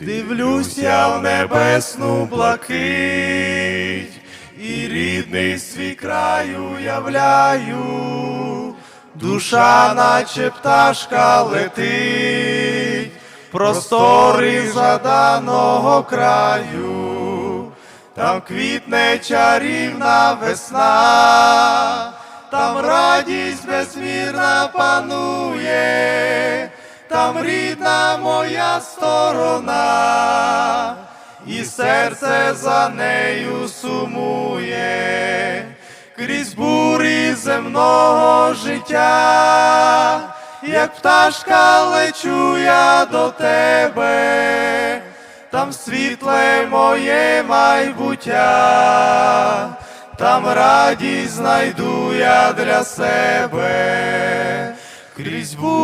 Дивлюсь я в небесну блакить, і рідний свій край уявляю, душа, наче пташка летить, простори жаданого краю, там квітне чарівна весна, там радість безмірна панує, там рідна моя сторона, і серце за нею сумує, крізь бурі земного життя, як пташка лечу я до тебе, там світле моє майбуття, там радість знайду я для себе, крізь бурі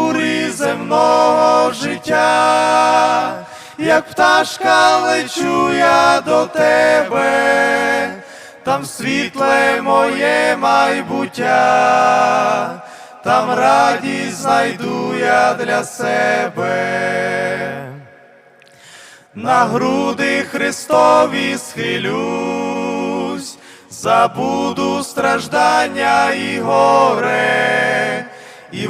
життя, як пташка лечу я до тебе, там світле моє майбуття, там радість знайду я для себе. На груди Христові схилюсь, забуду страждання і горе,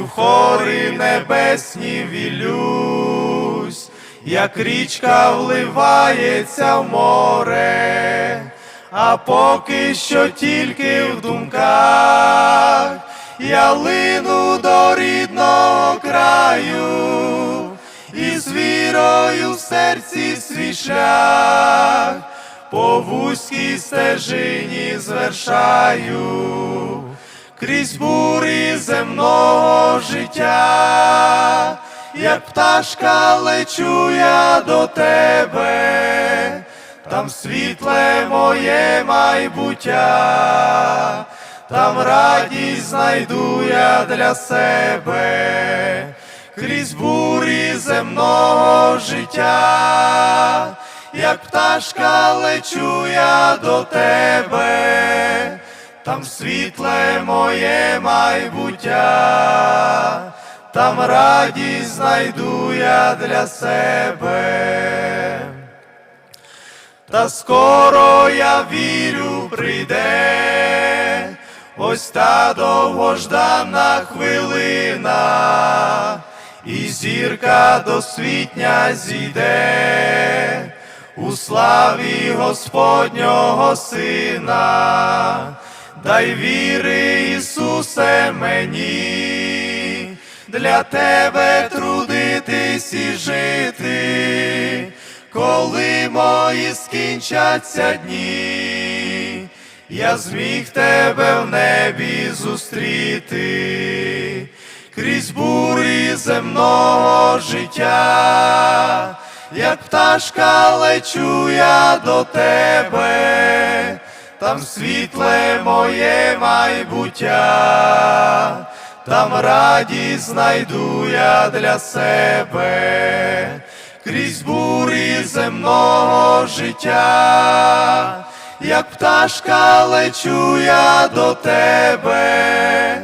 в хори небесні вілюсь, як річка вливається в море, а поки що тільки в думках я лину до рідного краю і з вірою в серці свій по вузькій стежині звершаю, крізь бурі життя, як пташка лечу я до тебе, там світле моє майбуття, там радість знайду я для себе. Крізь бурі земного життя, як пташка лечу я до тебе, там світле моє майбуття, там радість знайду я для себе. Та скоро я вірю, прийде ось та довгождана хвилина, і зірка досвітня зійде у славі Господнього Сина, дай віри, Ісусе, мені, для Тебе трудитись і жити, коли мої скінчаться дні, я зміг тебе в небі зустріти, крізь бурі земного життя, як пташка лечу я до тебе, там світле моє майбуття, там радість знайду я для себе крізь бурі земного життя, як пташка лечу я до тебе,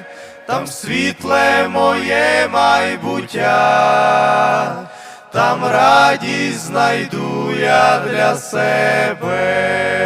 там світле моє майбуття, там радість знайду я для себе.